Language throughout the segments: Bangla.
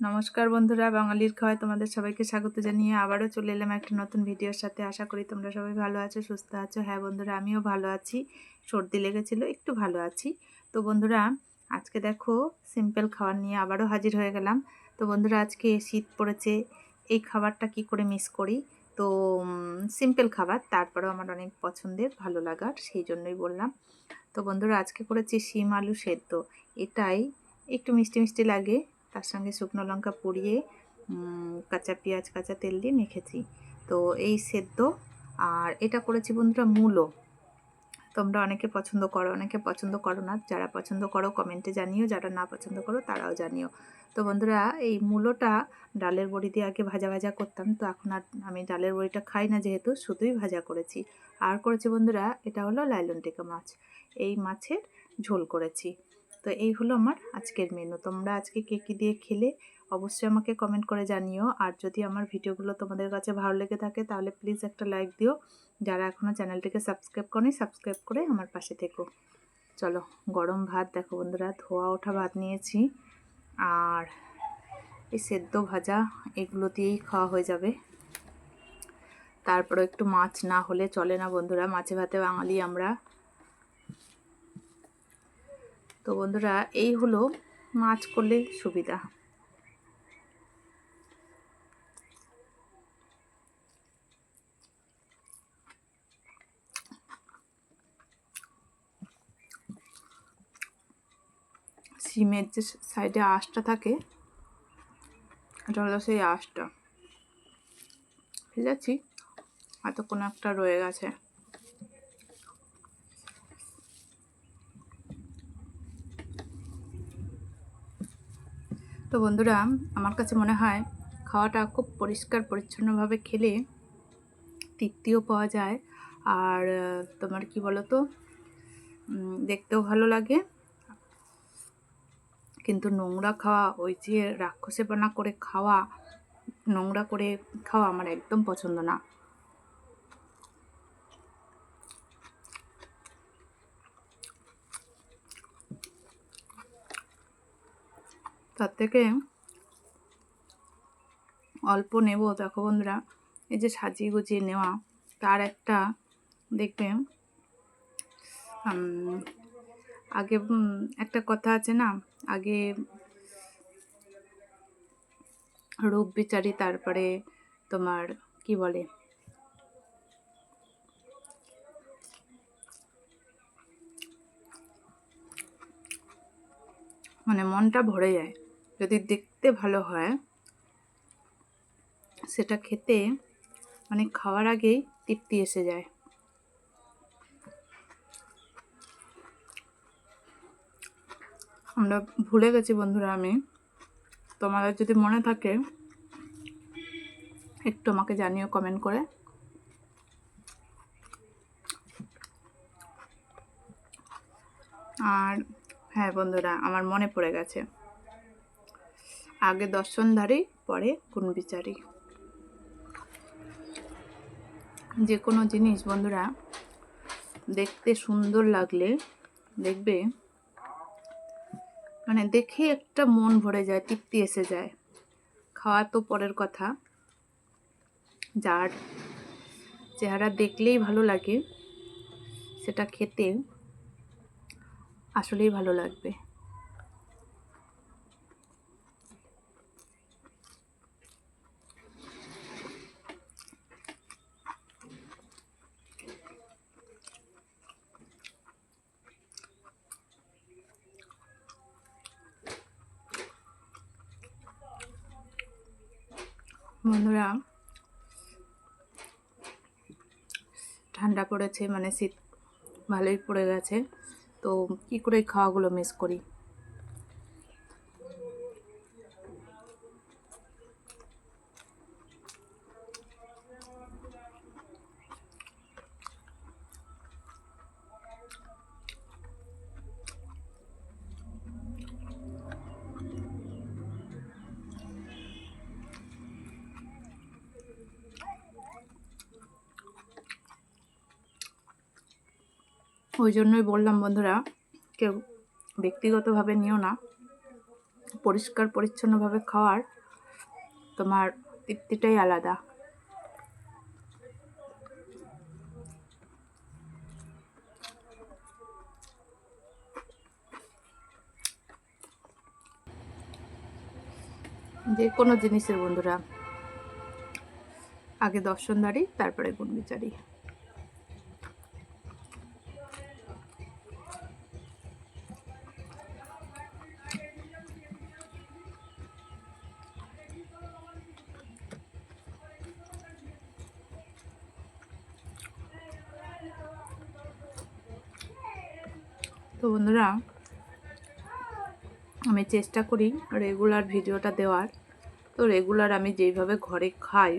নমস্কার বন্ধুরা, বাঙালির খাওয়ায় তোমাদের সবাইকে স্বাগত জানিয়ে আবারও চলে এলাম একটা নতুন ভিডিওর সাথে। আশা করি তোমরা সবাই ভালো আছো, সুস্থ আছো। হ্যাঁ বন্ধুরা, আমিও ভালো আছি। সর্দি লেগেছিল, একটু ভালো আছি। তো বন্ধুরা, আজকে দেখো সিম্পল খাবার নিয়ে আবারও হাজির হয়ে গেলাম। তো বন্ধুরা, আজকে শীত পড়েছে, এই খাবারটা কি করে মিস করি? তো সিম্পল খাবার, তারপরেও আমার অনেক পছন্দের, ভালো লাগার, সেই জন্যই বললাম। তো বন্ধুরা, আজকে করেছি শিম আলু সেদ্ধ। এটাই একটু মিষ্টি মিষ্টি লাগে তার সঙ্গে শুকনো লঙ্কা পুড়িয়ে কাঁচা পেঁয়াজ, কাঁচা তেল দিয়ে মেখেছি। তো এই সেদ্ধ, আর এটা করেছি বন্ধুরা মূলো। তোমরা অনেকে পছন্দ করো, অনেকে পছন্দ করো না। যারা পছন্দ করো, কমেন্টে জানিও। যারা না পছন্দ করো, তারাও জানিও। তো বন্ধুরা, এই মূলোটা ডালের বড়ি দিয়ে আগে ভাজা ভাজা করতাম। তো এখন আর আমি ডালের বড়িটা খাই না যেহেতু, শুধুই ভাজা করেছি। আর করেছি বন্ধুরা, এটা হলো লাইলন টেকা মাছ। এই মাছের ঝোল করেছি। তো এই হলো আমার আজকের মেনু তোমরা আজকে কে কী দিয়ে খেলে অবশ্যই আমাকে কমেন্ট করে জানিও। আর যদি আমার ভিডিওগুলো তোমাদের কাছে ভালো লেগে থাকে, তাহলে প্লিজ একটা লাইক দিও। যারা এখনও চ্যানেলটিকে সাবস্ক্রাইব করেনি সাবস্ক্রাইব করে আমার পাশে থেকো। চলো, গরম ভাত দেখো বন্ধুরা, ধোয়া ওঠা ভাত নিয়েছি। আর এই সেদ্ধ ভাজা, এগুলো দিয়েই খাওয়া হয়ে যাবে। তারপরে একটু মাছ না হলে চলে না বন্ধুরা, মাছে ভাতে বাঙালি আমরা। তো বন্ধুরা, এই হলো মাছ করলে সুবিধা। সিমের যে সাইডে আঁশটা থাকে, এটা হলো সেই আঁশটা। ফেলেছি হয়তো কোনো একটা রয়ে গেছে। তো বন্ধুরা, আমার কাছে মনে হয় খাওয়াটা খুব পরিষ্কার, পরিচ্ছন্নভাবে খেলে তৃপ্তিও পাওয়া যায়। আর তোমার কি বলো তো দেখতেও ভালো লাগে। কিন্তু নোংরা খাওয়া, ওই যে রাক্ষসেপনা করে খাওয়া, নোংরা করে খাওয়া আমার একদম পছন্দ না। তার থেকে অল্প নেব। দেখো বন্ধুরা, এই যে সাজিয়ে গুজিয়ে নেওয়া, তার একটা দেখবে আগে একটা কথা আছে না, আগে রূপ বিচারি তারপরে তোমার কি বলে? মানে মনটা ভরে যায়। যদি দেখতে ভালো হয়, সেটা খেতে মানে খাওয়ার আগেই তৃপ্তি এসে যায়। আমরা ভুলে গেছি বন্ধুরা আমি। তোমাদের যদি মনে থাকে, একটু আমাকে জানিও কমেন্ট করে। আর হ্যাঁ বন্ধুরা, আমার মনে পড়ে গেছে। আগে দর্শনধারী পরে কোন বিচারী যে কোনো জিনিস বন্ধুরা, দেখতে সুন্দর লাগলে দেখবে মানে দেখে একটা মন ভরে যায়, তৃপ্তি এসে যায়। খাওয়া তো পরের কথা। যার চেহারা দেখলেই ভালো লাগে, সেটা খেতে আসলেই ভালো লাগবে। বন্ধুরা ঠান্ডা পড়েছে মানে শীত ভালোই পড়ে গেছে তো কী করে খাওয়াগুলো মিস করি? ওই জন্যই বললাম, বন্ধুরা, কেউ ব্যক্তিগতভাবে নিও না। পরিষ্কার, পরিচ্ছন্নভাবে খাওয়ার তোমার তৃপ্তিটাই আলাদা। যে কোনো জিনিসের বন্ধুরা, আগে দর্শনদারি তারপরে গুণবিচারী। তো বন্ধুরা, আমি চেষ্টা করি রেগুলার ভিডিওটা দেওয়ার। তো রেগুলার আমি যেইভাবে ঘরে খাই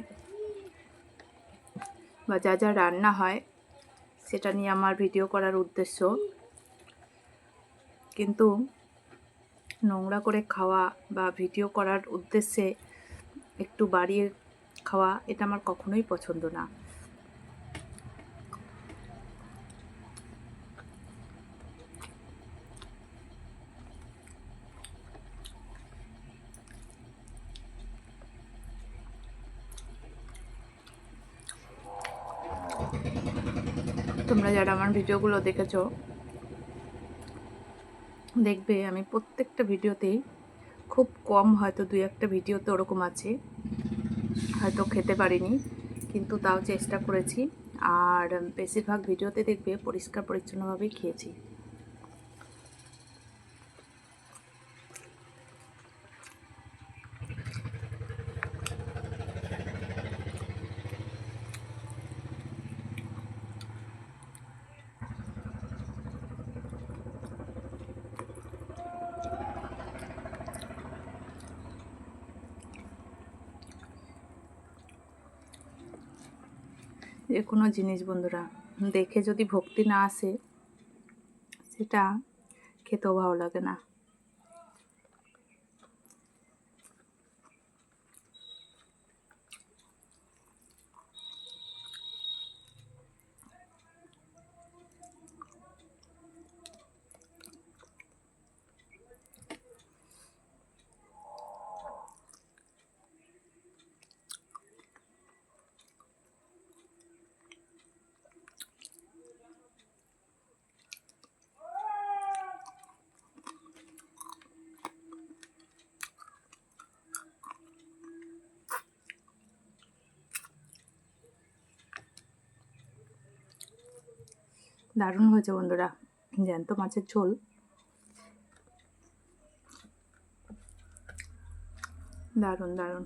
বা যা যা রান্না হয়, সেটা নিয়ে আমার ভিডিও করার উদ্দেশ্য। কিন্তু নোংরা করে খাওয়া বা ভিডিও করার উদ্দেশ্যে একটু বাড়িয়ে খাওয়া, এটা আমার কখনোই পছন্দ না। তোমরা যারা আমার ভিডিওগুলো দেখেছ, দেখবে আমি প্রত্যেকটা ভিডিওতেই খুব কম হয়তো দুই একটা ভিডিওতে ওরকম আছে। হয়তো খেতে পারিনি, কিন্তু তাও চেষ্টা করেছি। আর বেশিরভাগ ভিডিওতে দেখবে পরিষ্কার পরিচ্ছন্নভাবেই খেয়েছি। যে কোনো জিনিস বন্ধুরা দেখে যদি ভক্তি না আসে সেটা খেতেও ভালো লাগে না। দারুণ হয়েছে বন্ধুরা। জ্যান্ত মাছের ঝোল। দারুণ দারুণ।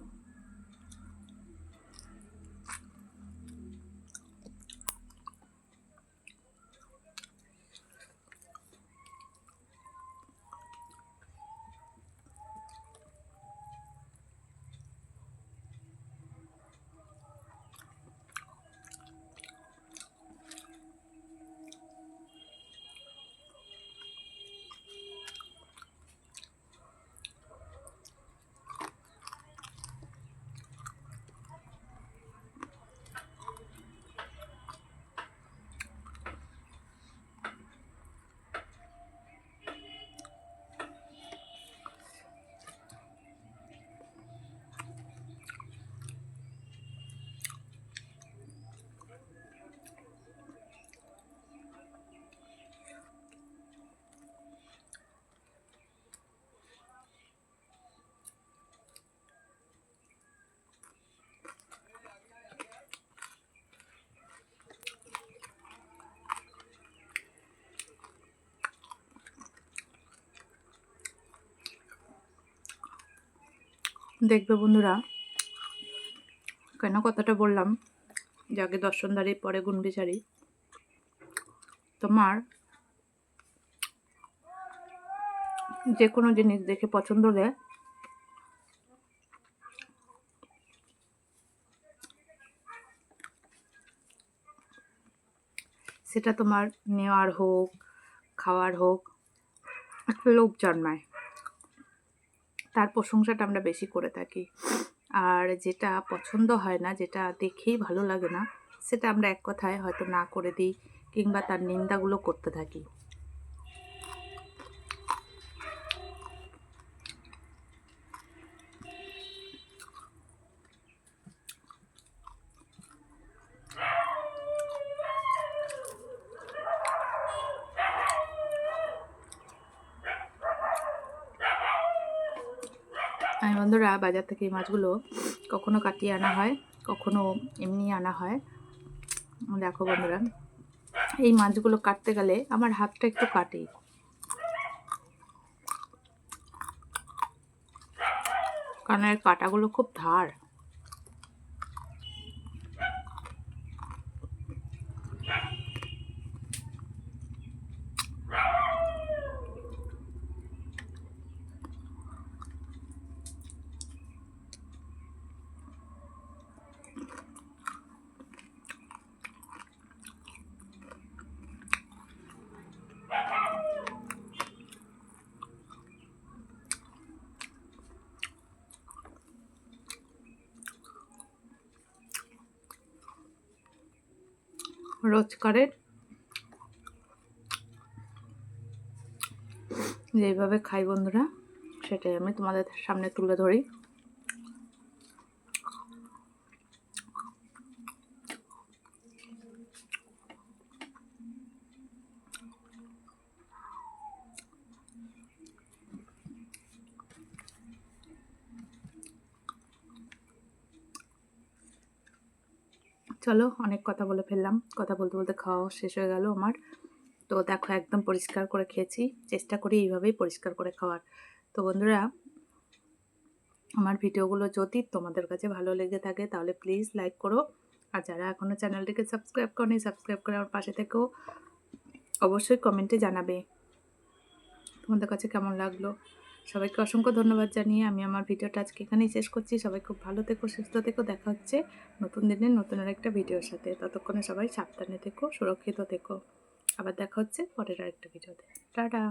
দেখবে বন্ধুরা। কেন কথাটা বললাম? যে আগে দর্শনদারি, পরে গুণবিচারি। তোমার যে কোনো জিনিস দেখে পছন্দ হলে সেটা তোমার নেওয়ার হোক, খাওয়ার হোক, একটা লোভ জন্মায়। তার প্রশংসাটা আমরা বেশি করে থাকি। আর যেটা পছন্দ হয় না, যেটা দেখেই ভালো লাগে না, সেটা আমরা এক কথায় হয়তো না করে দিই কিংবা তার নিন্দাগুলো করতে থাকি। আমি বন্ধুরা বাজার থেকে এই মাছগুলো কখনো কাটিয়ে আনা হয়, কখনো এমনি আনা হয়। দেখো বন্ধুরা, এই মাছগুলো কাটতে গেলে আমার হাতটা একটু কাটে। কারণ এর কাটাগুলো খুব ধার। রোজকারের যেভাবে খাই বন্ধুরা সেটাই আমি তোমাদের সামনে তুলে ধরি। চলো অনেক কথা বলে ফেললাম। কথা বলতে বলতে খাওয়া শেষ হয়ে গেল আমার। তো দেখো একদম পরিষ্কার করে খেয়েছি। চেষ্টা করি এইভাবেই পরিষ্কার করে খাওয়ার। তো বন্ধুরা, আমার ভিডিওগুলো যদি তোমাদের কাছে ভালো লেগে থাকে তাহলে প্লিজ লাইক করো। আর যারা এখনও চ্যানেলটিকে সাবস্ক্রাইব করনি সাবস্ক্রাইব করে আমার পাশে থেকেও অবশ্যই কমেন্টে জানাবে। তোমাদের কাছে কেমন লাগল? সবাইকে অসংখ্য ধন্যবাদ জানিয়ে আমি আমার ভিডিওটা আজকে এখানেই শেষ করছি। সবাই খুব ভালো থেকো, সুস্থ থেকো, দেখা হচ্ছে নতুন দিনের নতুন আরেকটা ভিডিওর সাথে। ততক্ষণে সবাই সাবধানে থেকো, সুরক্ষিত থেকো। আবার দেখা হচ্ছে পরের আরেকটা ভিডিওতে। টাটা!